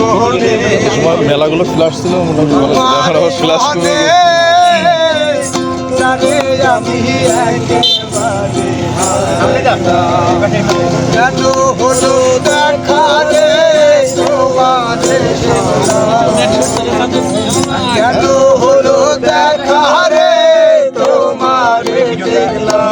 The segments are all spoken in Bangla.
সময় মেলাগুলো ফ্লাশ ছিল মোটামুটি এখন আবার ফ্লাশ হলো দেখা রে? তোমার দেখলাম।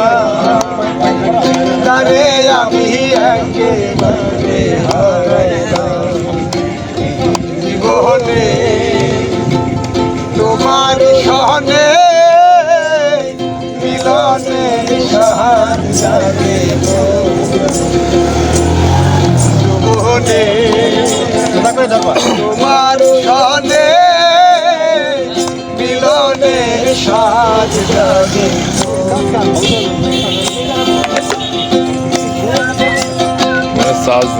সহনে মিলনে সাহার লাগে জীবনে তোমার সহনে মিলনে সাজ লাগে মানে চার্জ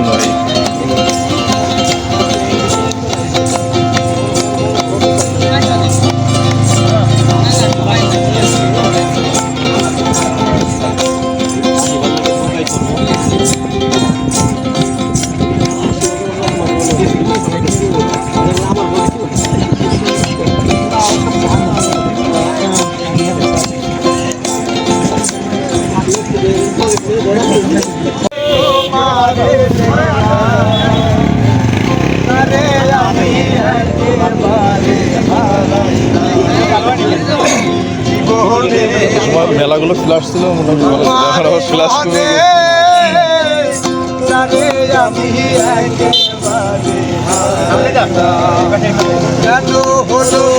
সময় মেলাগুলো ফ্লাশ ছিল মোটামুটি ভালো ছিল। এখন আবার ফ্লাশ আমি হলো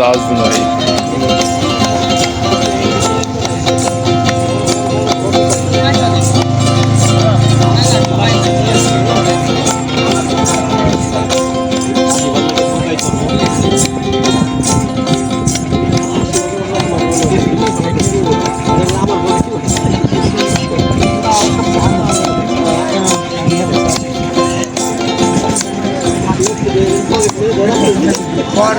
sazınayı. Bora!